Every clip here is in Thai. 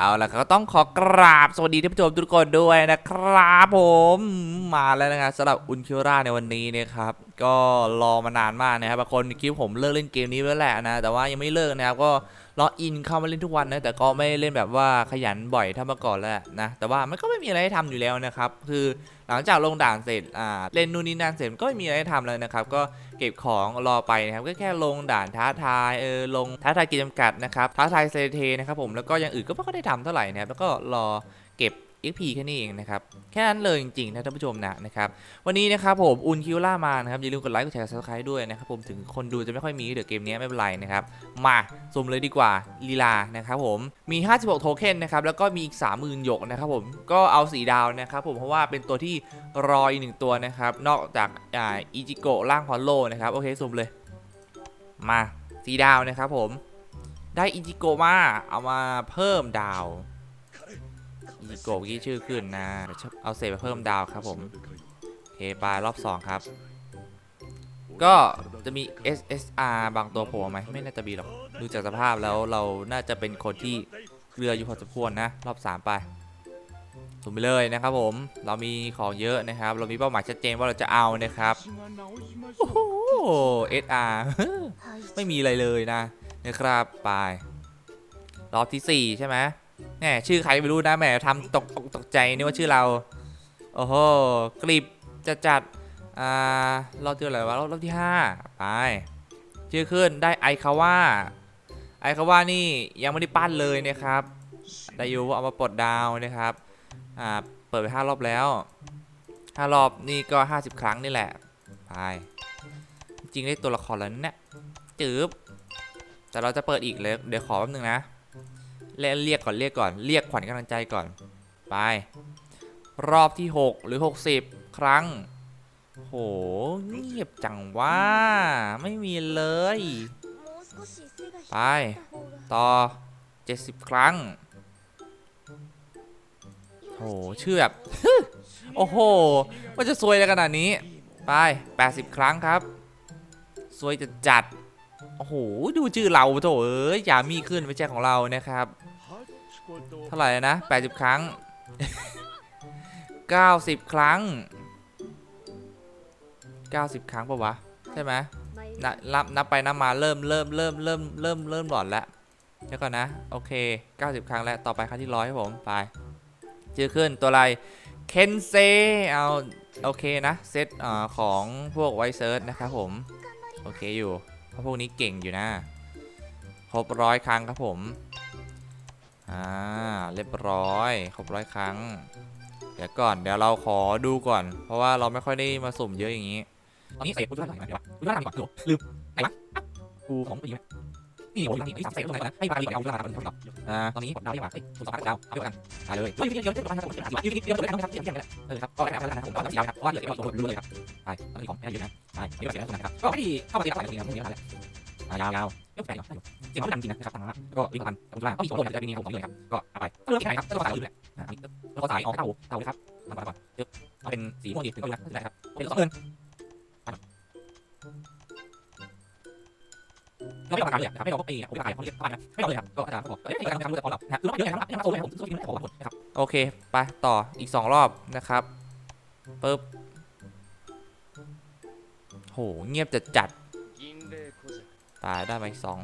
เอาละก็ต้องขอกราบสวัสดีท่านผู้ชมทุกคนด้วยนะครับผมมาแล้วนะครับสำหรับอุนคิวราในวันนี้นะครับ ก็รอมานานมากนะครับบางคนคิดว่าผมเลิกเล่นเกมนี้แล้วแหละนะ แต่ว่ายังไม่เลิกนะครับก็ ล็อกอินเข้ามาเล่นทุกวันนะแต่ก็ไม่เล่นแบบว่าขยันบ่อยเท่าเมื่อก่อนแล้วนะแต่ว่ามันก็ไม่มีอะไรให้ทำอยู่แล้วนะครับคือหลังจากลงด่านเสร็จอ่าเล่นนู่นนี่นั่นเสร็จก็ไม่มีอะไรให้ทำเลยนะครับก็เก็บของรอไปนะครับก็แค่ลงด่านท้าทายเออลงท้าทายกิจจำกัดนะครับท้าทายเซเทนะครับผมแล้วก็อย่างอื่นก็ไม่ค่อยได้ทำเท่าไหร่นะครับแล้วก็รอเก็บ XP แค่นี้เองนะครับ แค่นั้นเลยจริงๆนะท่านผู้ชมนะนะครับวันนี้นะครับผมอุนคิวล่ามานะครับอย่าลืมกดไลค์กดแชร์ซับสไครต์ด้วยนะครับผมถึงคนดูจะไม่ค่อยมีเดี๋ยวเกมนี้ไม่เป็นไรนะครับมาสุ่มเลยดีกว่าลีลานะครับผมมี 56 โทเค็นนะครับแล้วก็มีอีก 30,000หยกนะครับผมก็เอาสีดาวนะครับผมเพราะว่าเป็นตัวที่รออีกหนึ่งตัวนะครับนอกจากอ่าอิจิโกะร่างพอลโลนะครับโอเคสุ่มเลยมาสีดาวนะครับผมได้อิจิโกะมาเอามาเพิ่มดาว อิจิโกะกี้ชื่อขึ้นนะ เอาเศษไปเพิ่มดาวครับผมโอเคไปรอบ 2 ครับ ก็จะมี SSR บางตัวโผล่าไหมไม่น่าจะมีหรอก ดูจากสภาพแล้วเราน่าจะเป็นคนที่เกลืออยู่พอสมควรนะ รอบ 3 ไปสุ่มไปเลยนะครับผม เรามีของเยอะนะครับ เรามีเป้าหมายชัดเจนว่าเราจะเอานะครับ โอ้โห SR ไม่มีอะไรเลยนะนะครับไปรอบที่ 4 ใช่ไหม แหมชื่อใครไม่รู้นะแหมทำตกตกตกใจนี่ว่าชื่อเรา โอ้โหกริบจะจัดอ่ารอบที่อะไรวะรอบรอบที่5ไปชื่อขึ้นได้ไอคาว่าไอคาว่านี่ยังไม่ได้ปั้นเลยนะครับได้อยู่เอามาปลดดาวนะครับอ่าเปิดไป5รอบแล้ว5รอบนี่ก็50ครั้งนี่แหละไปจริงได้ตัวละครแล้วเนี่ยจืบแต่เราจะเปิดอีกเลยเดี๋ยวขอแป๊บนึงนะ เรียกเรียกก่อนเรียกก่อนเรียกขวัญกำลังใจก่อน ไป รอบที่ 6 หรือ 60 ครั้ง โหเงียบจังว่า ไม่มีเลย ไป ต่อ 70 ครั้ง โหเชื่อแบบโอ้โห มันจะซวยอะไรขนาดนี้ ไป 80 ครั้งครับสวยจะจัดโอ้โห ดูชื่อเราโถเอ้ยยามีขึ้นไม่ใช่ของเรานะครับ เท่าไหร่นะ 80 ครั้ง 90 ครั้ง 90 ครั้งปะวะ ใช่ไหมนับนับนับไปนับมาเริ่มเริ่มเริ่มเริ่มเริ่มเริ่มหลอนแล้วเดี๋ยวก่อนนะ โอเค 90 ครั้งแล้วต่อไปครั้งที่ร้อยครับผมไปชื่อขึ้นตัวอะไรเคนเซเอาโอเคนะเซตเอ่อของพวกไวเซิร์ชนะครับผม โอเคอยู่เพราะพวกนี้เก่งอยู่นะ ครบร้อยครั้งครับผม อ่าเรียบร้อยครบร้อยครั้ง เดี๋ยวก่อนเดี๋ยวเราขอดูก่อน เพราะว่าเราไม่ค่อยได้มาสุ่มเยอะอย่างนี้ตอนนี้ใส่กูจะทำอะไรดีวะกูจะทำดีกว่าลืมไหนวะกูของปีไหมนี่โอ้ยนี่สามใส่ตรงไหนนะให้บาลีก่อนเอาเวลาเป็นคนต่ออ่าตอนนี้กดดาวดีกว่าเฮ้ยคุณสองพันดาวเอาไปกันตายเลยเฮ้ยเดี๋ยวเดี๋ยวเดี๋ยวเดี๋ยวเดี๋ยวเดี๋ยวเดี๋ยวเดี๋ยวเดี๋ยวเดี๋ยวเดี๋ยวเออครับก็ได้ครับผมก็สีดาวครับเพราะว่าเหลือเดี๋ยวเรารู้เลยครับไปตอนนี้ของแม่ยืนนะไปเดี๋ยวเสียแล้วนะครับก็ไม่ดีเข้ามาตีรับสายจริงๆพวกนี้อะไรยาวยาวเย อะแปลกอยู่เสียงเขาดังจริงนะครับทางนั้นก็วิ่งพันตรงกลางก็มีสองโลกแต่ปีนี้ผมของผมเลยครับก็เอาไปก็เริ่มที่ไหนครับก็ต้องสายอื่นแหละอ่านี่ก็สายออกเต่าเต่าเลยครับมาก่อนเดี๋ยวเอาเป็นสีม่วงดีถึงก็นะได้ครับเป็นสองเงินเราไม่ต้องการเลยนะครับไม่เราก็ไปผมไม่ขายเขาเรียกบ้านนะไม่เอาเลยครับก็อาจารย์เขาบอกเอ้ยไม่การทำรู้แต่ของเรานะครับคือไม่เยอะนะครับไม่ทำโซ่ให้ผมซื้อไม่ได้ของหมดนะครับโอเคไปต่ออีก2รอบนะครับปึ๊บโหเงียบจัดจัด ตายได้ไปสอง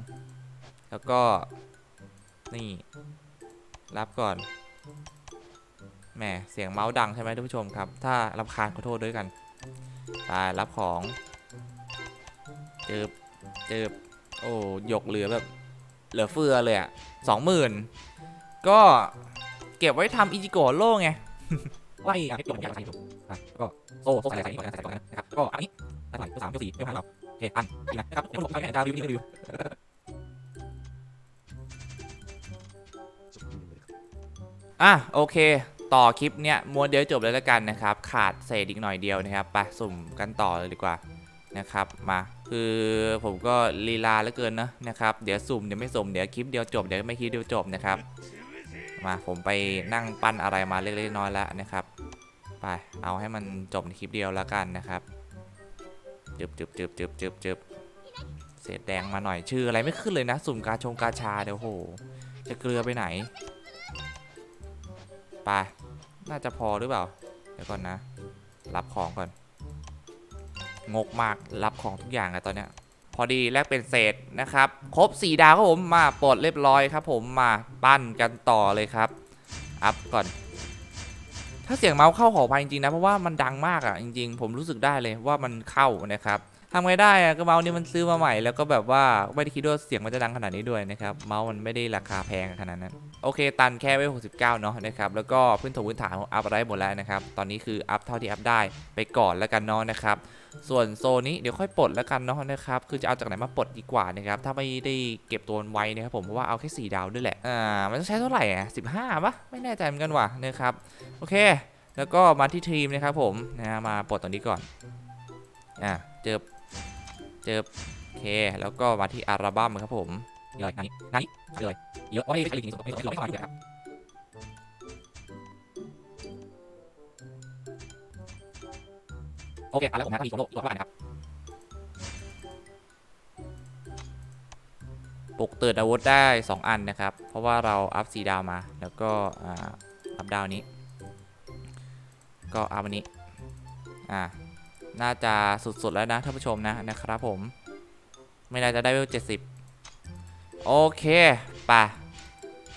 แล้วก็ นี่ รับก่อน แหม เสียงเมาส์ดังใช่ไหมท่านผู้ชมครับ ถ้ารำคาญขอโทษด้วยกันไปรับของเจิบเจิบโอ้หยกเหลือแบบ เหลือเฟือเลยอะสองหมื่นก็เก็บไว้ทำอิจิโกะโล่ไงไล่ให้จบอย่างไรจบก็โซ่โซ่ใส่ใส่ก่อนใส่ก่อนนะครับก็อันนี้ใส่ตัวสามตัวสี่ตัวห้าเราโอเคอันนะครับเดี๋ยวผมใช้ดาวรีวิวรีวิวอะโอเค ต่อคลิปเนี้ยม้วนเดียวจบเลยแล้วกันนะครับ ขาดเศษอีกหน่อยเดียวนะครับไปสุ่มกันต่อเลยดีกว่านะครับมาคือผมก็ลีลาเหลือเกินนะนะครับ เดี๋ยวสุ่มเดี๋ยวไม่สุ่มเดี๋ยวคลิปเดียวจบเดี๋ยวไม่คลิปเดียวจบนะครับ มาผมไปนั่งปั้นอะไรมาเล็กๆน้อยๆแล้วนะครับ ไปเอาให้มันจบในคลิปเดียวแล้วกันนะครับ จึบจึบจึบจึบจึบจึบเศษแดงมาหน่อยชื่ออะไรไม่ขึ้นเลยนะ สุ่มกาชงกาชาเดี๋ยวโห จะเกลือไปไหนไปน่าจะพอหรือเปล่า เดี๋ยวก่อนนะ รับของก่อน งกมากรับของทุกอย่างอะตอนเนี้ย พอดีแลกเป็นเศษนะครับ ครบ 4 ดาวครับผมมาปลดเรียบร้อยครับ ผมมาปั้นกันต่อเลยครับ อัพก่อน ถ้าเสียงเมาส์เข้าขออภัยจริงๆนะเพราะว่ามันดังมากอะจริง ๆ ผมรู้สึกได้เลยว่ามันเข้านะครับ ทำไงได้อะก็เมาส์นี้มันซื้อมาใหม่แล้วก็แบบว่าไม่ได้คิดว่าเสียงมันจะดังขนาดนี้ด้วยนะครับ เมาส์มันไม่ได้ราคาแพงขนาดนั้น โอเค ตันแค่ไว้ 69 เนาะนะครับ แล้วก็พื้นถงพื้นฐานอัพอะไรหมดแล้วนะครับ ตอนนี้คืออัพเท่าที่อัพได้ไปก่อนแล้วกันเนาะนะครับ ส่วนโซนนี้เดี๋ยวค่อยปลดแล้วกันเนาะนะครับ คือจะเอาจากไหนมาปลดดีกว่านะครับ ถ้าไม่ได้เก็บตัวไว้นะครับผม เพราะว่าเอาแค่4ดาวด้วยแหละ อ่า มันต้องใช้เท่าไหร่อะ15ปะไม่แน่ใจเหมือนกันว่ะนะครับ โอเค แล้วก็มาที่ทีมนะครับผม นะ มาปลดตรงนี้ก่อน อ่า เจอ เจอโอเค แล้วก็มาที่อัลบั้มครับผมเยอะไหนไหนเลยเยอะโอ้ยใช่ลิงก์ไม่ใช่ไม่ใช่ไม่ใช่ครับโอเคอะแล้วผมนะมีโซโล่ตัวบ้านนะครับปลุกตื่นอาวุธได้ 2 อันนะครับ เพราะว่าเราอัพสีดาวมาแล้วก็อ่าอัพดาวนี้ ก็อัพอันนี้ อ่า น่าจะสุดๆแล้วนะท่านผู้ชมนะนะครับผม ไม่น่าจะได้เวลเจ็ดสิบโอเคป่ะ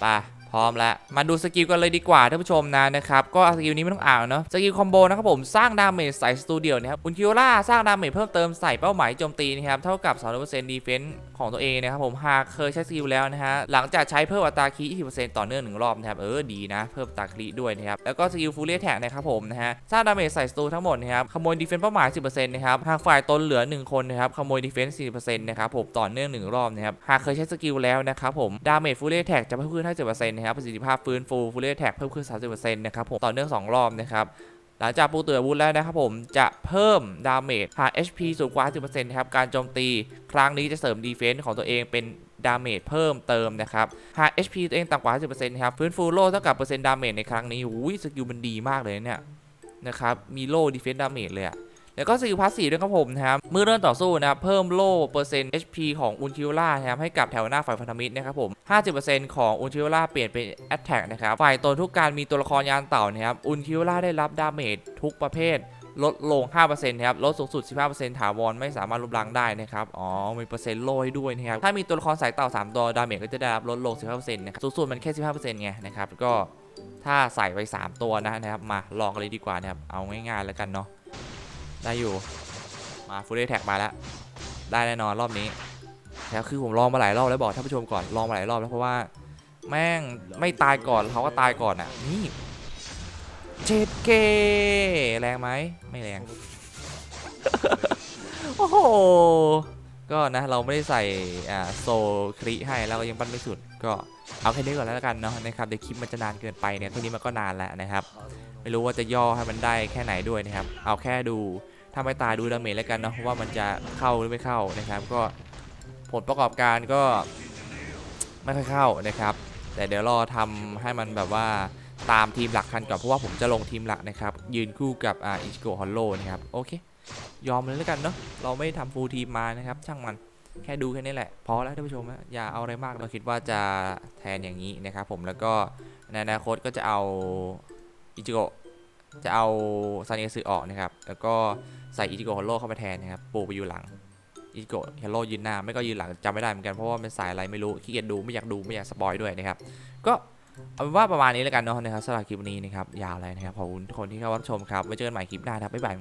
ป่ะพร้อมแล้ว มาดูสกิลกันเลยดีกว่าท่านผู้ชมนะนะครับ ก็สกิลนี้ไม่ต้องอ่านเนาะสกิลคอมโบนะครับผมสร้างดาเมจใส่สตูดิโอนะครับอุนคิโอล่าสร้างดาเมจเพิ่มเติมใส่เป้าหมายโจมตีนะครับเท่ากับ30%ดีเฟนส์ ของตัวเองนะครับผมหากเคยใช้สกิลแล้วนะฮะหลังจากใช้เพิ่มอัตราคี20%ต่อเนื่องหนึ่งรอบนะครับเออดีนะเพิ่มอัตราคีด้วยนะครับแล้วก็สกิลฟูเรียแท็กนะครับผมนะฮะสร้างดาเมจใส่สตูทั้งหมดนะครับขโมยดีเฟนส์เป้าหมาย10%นะครับหากฝ่ายตนเหลือ 1 คนนะครับขโมยดีเฟนส์40%นะครับผมต่อเนื่อง1รอบนะครับหากเคยใช้สกิลแล้วนะครับผมดาเมจฟูเรียแท็กจะเพิ่มขึ้น50%นะครับประสิทธิภาพฟื้นฟูฟูเรียแท็กเพิ่มขึ้น30%นะครับผมต่อเนื่อง2รอบนะครับ หลังจากปูเตือวุธแล้วนะครับผมจะเพิ่มดาเมจหาก HP สูงกว่า 10%นะครับการโจมตีครั้งนี้จะเสริมดีเฟนส์ของตัวเองเป็นดาเมจเพิ่มเติมนะครับหาก HP ตัวเองต่ำกว่า 10%นะครับฟื้นฟูโล่เท่ากับเปอร์เซ็นต์ดาเมจในครั้งนี้อุ้ยสกิลมันดีมากเลยเนี่ยนะครับมีโล่ดีเฟนส์ดาเมจเลยอะ แล้วก็สกิลพาสซีฟด้วยครับผมนะครับเมื่อเริ่มต่อสู้นะครับเพิ่มโล่เปอร์เซ็นต์ HP ของอุนคิวล่านะครับให้กับแถวหน้าฝ่ายพันธมิตรนะครับผม 50%ของอุนคิวล่าเปลี่ยนเป็น Attack นะครับฝ่ายตนทุกการมีตัวละครยานเต่านะครับอุนคิวล่าได้รับดาเมจทุกประเภทลดลง5%นะครับ ลดสูงสุด 15%ถาวร ไม่สามารถลบล้างได้นะครับ อ๋อ มีเปอร์เซ็นต์โล่ให้ด้วยนะครับ ถ้ามีตัวละครสายเต่า 3 ตัว ดาเมจก็จะได้รับลดลง 15%นะครับ สูงสุดมันแค่ 15%ไงนะครับ ก็ถ้าใส่ไป 3 ตัวนะนะครับ มาลองกันเลยดีกว่านะครับ เอาง่ายๆแล้วกันเนาะ ได้อยู่ มาฟูเรแท็กมาแล้ว ได้แน่นอนรอบนี้แล้วคือผมลองมาหลายรอบแล้วบอกท่านผู้ชมก่อนลองมาหลายรอบแล้วเพราะว่า แม่งไม่ตายก่อนเขาก็ตายก่อนอะนี่เจ็ดเกแรงไหมไม่แรงโอ้โหก็นะเราไม่ได้ใส่อ่าโซครีให้แล้วก็ยังปั้นไม่สุด ก็เอาแค่นี้ก่อนแล้วกันเนาะนะครับเดี๋ยวคลิปมันจะนานเกินไปเนี่ยแค่นี้มันก็นานแล้วนะครับ ไม่รู้ว่าจะย่อให้มันได้แค่ไหนด้วยนะครับ เอาแค่ดู ถ้าไม่ตายดูดาเมจแล้วกันเนาะว่ามันจะเข้าหรือไม่เข้านะครับ ก็ผลประกอบการก็ไม่ค่อยเข้านะครับ แต่เดี๋ยวรอทำให้มันแบบว่าตามทีมหลักกันก่อนเพราะว่าผมจะลงทีมหลักนะครับ ยืนคู่กับอ่าอิชิโกะฮอลโลนะครับโอเค ยอมเลยแล้วกันเนาะเราไม่ทำฟูลทีมมานะครับ ช่างมันแค่ดูแค่นี้แหละพอแล้วท่านผู้ชมนะอย่าเอาอะไรมากเราคิดว่าจะแทนอย่างนี้นะครับผมแล้วก็ในอนาคตก็จะเอาอิจิโกะ จะเอาซานิสึออกนะครับ แล้วก็ใส่อิจิโกะฮอลโลเข้ามาแทนนะครับ ปูไปอยู่หลัง อิจิโกะเฮโล่ยืนหน้า ไม่ก็ยืนหลังจำไม่ได้เหมือนกัน เพราะว่าเป็นสายอะไรไม่รู้ ขี้เกียจดู ไม่อยากดู ไม่อยากสปอยด้วยนะครับ ก็เอาเป็นว่าประมาณนี้แล้วกันเนาะนะครับสำหรับคลิปนี้นะครับ ยาวเลยนะครับ ขอบคุณทุกคนที่เข้ารับชมครับ ไว้เจอกันใหม่คลิปหน้าครับ บ๊ายบาย